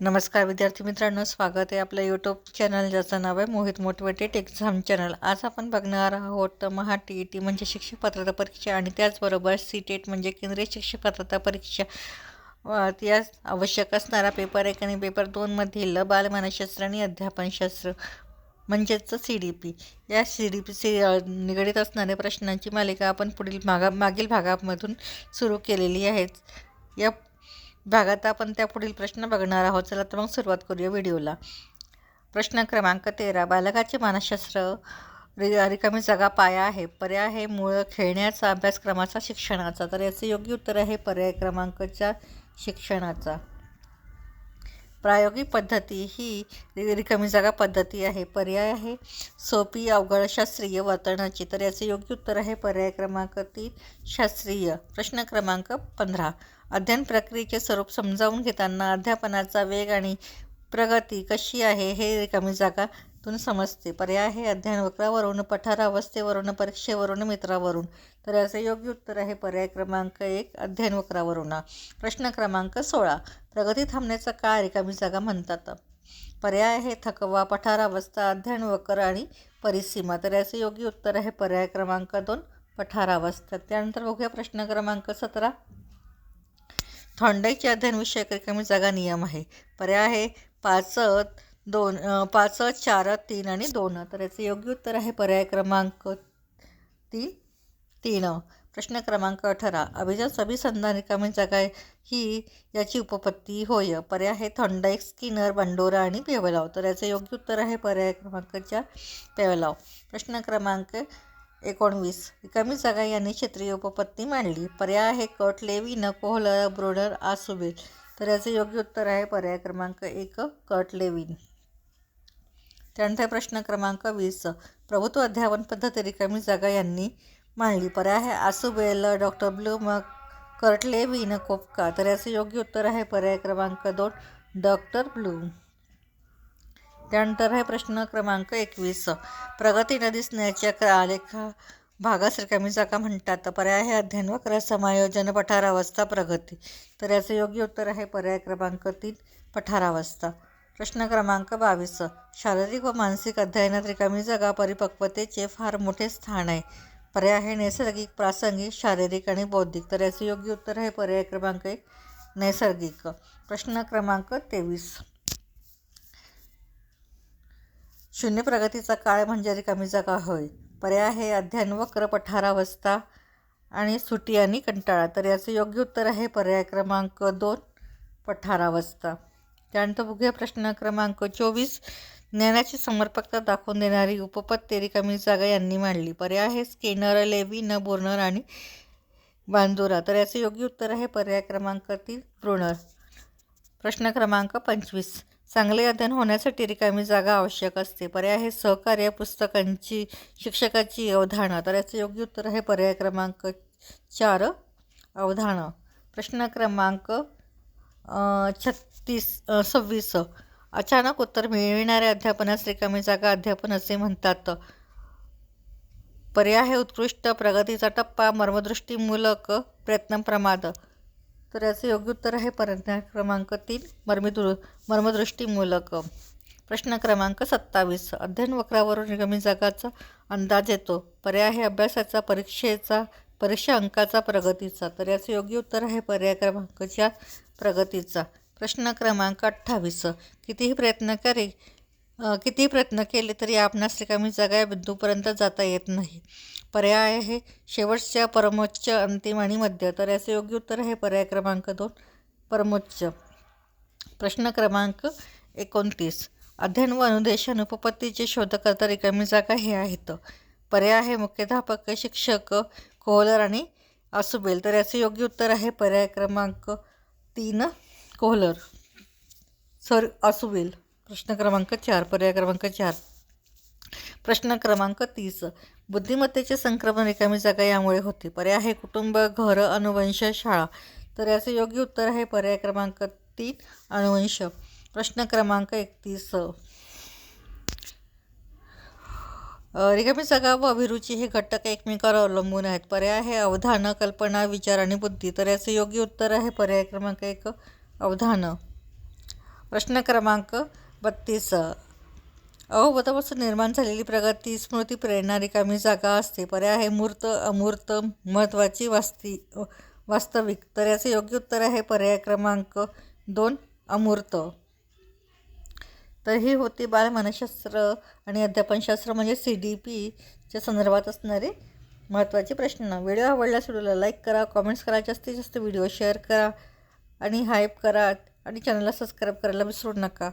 नमस्कार विद्यार्थी मित्रांनो स्वागत आहे आपल्या यूट्यूब चॅनल ज्याचं नाव आहे मोहित मोटिवेटेड एक्झाम चॅनल आज आपण बघणार आहोत महा टी ई टी म्हणजे शिक्षक पात्रता परीक्षा आणि त्याचबरोबर सी टेट म्हणजे केंद्रीय शिक्षक पात्रता परीक्षा. या आवश्यक असणारा पेपर एक आणि पेपर दोनमधील बालमानसशास्त्र आणि अध्यापनशास्त्र म्हणजेच सी डी पी या सी डी पी सी निगडीत असणाऱ्या प्रश्नांची मालिका आपण पुढील भागा मागील भागामधून सुरू केलेली आहे. या भागात आपण त्या पुढील प्रश्न बघणार आहोत. चला तर मग सुरुवात करूया व्हिडिओला. प्रश्न क्रमांक तेरा. बालकाचे मानसशास्त्र रि रिकामी जागा पाया आहे. पर्याय आहे मूळ खेळण्याचा अभ्यासक्रमाचा शिक्षणाचा. तर याचे योग्य उत्तर आहे पर्याय क्रमांकच्या शिक्षणाचा. प्रायोगिक पद्धती ही रिकामी जागा पद्धती आहे पर्याय आहे. सोपी अवघड शास्त्रीय वर्तनाची. तर याचे योग्य उत्तर आहे पर्याय क्रमांक तीन शास्त्रीय. प्रश्न क्रमांक पंधरा. अध्ययन प्रक्रियेचे स्वरूप समजावून घेताना अध्यापनाचा वेग आणि प्रगती कशी आहे हे रिकामी जागा जागातून समजते. पर्याय हे अध्ययन वक्रावरून पठारावस्थेवरून परीक्षेवरून मित्रावरून. तर याचे योग्य उत्तर आहे पर्याय क्रमांक एक अध्ययन वक्रावरून. प्रश्न क्रमांक सोळा प्रगती थांबण्याचा काळ रिकामी जागा म्हणतात? पर्याय आहे थकवा पठारावस्था अध्ययन वक्र आणि परिसीमा. तर याचे योग्य उत्तर आहे पर्याय क्रमांक दोन पठारावस्था. त्यानंतर बघूया प्रश्न क्रमांक सतरा. थॉंडाईचे अध्ययन विषयक रिकामी जागा नियम आहे. पर्याय आहे पाच दोन पाच चार तीन आणि दोन. तर याचे योग्य उत्तर आहे पर्याय क्रमांक तीन तीन. प्रश्न क्रमांक अठरा. अभिजात अभिसंधान रिकामी जागा ही याची उपपत्ती होय. पर्याय आहे थॉंडाईक स्किनर बंडोरा आणि पेवलाव. तर याचं योग्य उत्तर आहे पर्याय क्रमांक चार पेवलाव. प्रश्न क्रमांक एकोणवीस. रिकामी जागा यांनी क्षेत्रीय उपपत्ती मांडली. पर्याय आहे कट लेविन कोहलर ब्रोडर आसुबेल. तर याचे योग्य उत्तर आहे पर्याय क्रमांक एक कट लेविन त्यानंतर प्रश्न क्रमांक वीस. प्रभुत्व अध्यापन पद्धती रिकामी जागा यांनी मांडली. पर्याय आहे आसुबेल डॉक्टर ब्लू मग कर्टले विन कोपका. तर याचे योग्य उत्तर आहे पर्याय क्रमांक दोन डॉक्टर ब्लू त्यानंतर आहे प्रश्न क्रमांक एकवीस. प्रगती न दिसण्याच्या आलेखा भागास रिकामी जागा म्हणतात. पर्याय आहे अध्ययन वक्र समायोजन पठारावस्था प्रगती. तर याचे योग्य उत्तर आहे पर्याय क्रमांक तीन पठारावस्था. प्रश्न क्रमांक बावीस. शारीरिक व मानसिक अध्ययनात रिकामी जागा परिपक्वतेचे फार मोठे स्थान आहे. पर्याय आहे नैसर्गिक प्रासंगिक शारीरिक आणि बौद्धिक तर याचे योग्य उत्तर आहे पर्याय क्रमांक एक नैसर्गिक. प्रश्न क्रमांक तेवीस. शून्य प्रगतीचा काळ म्हणजे रिकामी जागा होय. पर्याय आहे अध्ययन वक्र पठारावस्था आणि सुटी आणि कंटाळा तर याचं योग्य उत्तर आहे पर्याय क्रमांक दोन पठारावस्था त्यानंतर बघूया प्रश्न क्रमांक चोवीस. ज्ञानाची समर्पकता दाखवून देणारी उपपत्ती रिकामी जागा यांनी मांडली. पर्याय आहे स्केनर लेविन बोर्नर आणि बांदोरा. तर याचे योग्य उत्तर आहे पर्याय क्रमांक तीन ब्रोनर प्रश्न क्रमांक पंचवीस. चांगले अध्ययन होण्यासाठी रिकामी जागा आवश्यक असते. पर्याय आहे सहकार्य पुस्तकांची शिक्षकाची अवधारणा. तर याचं योग्य उत्तर आहे पर्याय क्रमांक चार अवधानं प्रश्न क्रमांक छत्तीस सव्वीस. अचानक उत्तर मिळविणाऱ्या अध्यापनास रिकामी जागा अध्यापन असे म्हणतात. पर्याय उत्कृष्ट प्रगतीचा टप्पा मर्मदृष्टीमूलक प्रयत्न प्रमाद. तर याचं योग्य उत्तर आहे पर्याय क्रमांक तीन मर्मिदृ मर्मदृष्टीमूलक प्रश्न क्रमांक सत्तावीस. अध्ययन वक्रावरून निगमी जागाचा अंदाज येतो. पर्याय आहे अभ्यासाचा परीक्षेचा परीक्षा अंकाचा प्रगतीचा. तर याचं योग्य उत्तर आहे पर्याय क्रमांकच्या प्रगतीचा प्रश्न क्रमांक अठ्ठावीस. कितीही प्रयत्न करे कितीही प्रयत्न केले तरी आपणास रिकामी जागा या बिंदूपर्यंत जाता येत नाही. पर्याय आहे शेवटच्या परमोच्च अंतिम आणि मध्य. तर याचे योग्य उत्तर आहे पर्याय क्रमांक दोन परमोच्च. प्रश्न क्रमांक एकोणतीस. अध्ययन व अनुदेशन उपपत्तीचे शोधकर्ता रिकामी जागा हे आहेत. पर्याय आहे मुख्याध्यापक शिक्षक कोहलर आणि असुबेल तर याचे योग्य उत्तर आहे पर्याय क्रमांक तीन. कोहलर. Sir Ausubel. प्रश्न क्रमांक चार पर्याय क्रमांक चार. प्रश्न क्रमांक तीस. बुद्धिमत्तेचे संक्रमण रिकामी जागा यामुळे होते. पर्याय आहे कुटुंब घर अनुवंश शाळा. तर याचे योग्य उत्तर आहे पर्याय क्रमांक तीन अनुवंश. प्रश्न क्रमांक एकतीस. रिकामी जागा व अभिरुची हे घटक एकमेकावर अवलंबून आहेत. पर्याय हे अवधान कल्पना विचार आणि बुद्धी. तर याचं योग्य उत्तर आहे पर्याय क्रमांक एक अवधान. प्रश्न क्रमांक बत्तीस. अहोबतापासून निर्माण झालेली प्रगती स्मृती प्रेरणा रिकामी जागा असते. पर्याय आहे मूर्त अमूर्त महत्त्वाची वास्ती वास्तविक. तर याचं योग्य उत्तर आहे पर्याय क्रमांक दोन अमूर्त. तर ही होती बाल मनशास्त्र आणि अध्यापनशास्त्र म्हणजे सी डी पीच्या संदर्भात असणारे महत्त्वाचे प्रश्न. व्हिडिओ आवडल्यास व्हिडिओला लाईक करा कॉमेंट्स करा जास्तीत जास्त व्हिडिओ शेअर करा आणि हाईप करा आणि चॅनलला सबस्क्राईब करायला विसरू नका.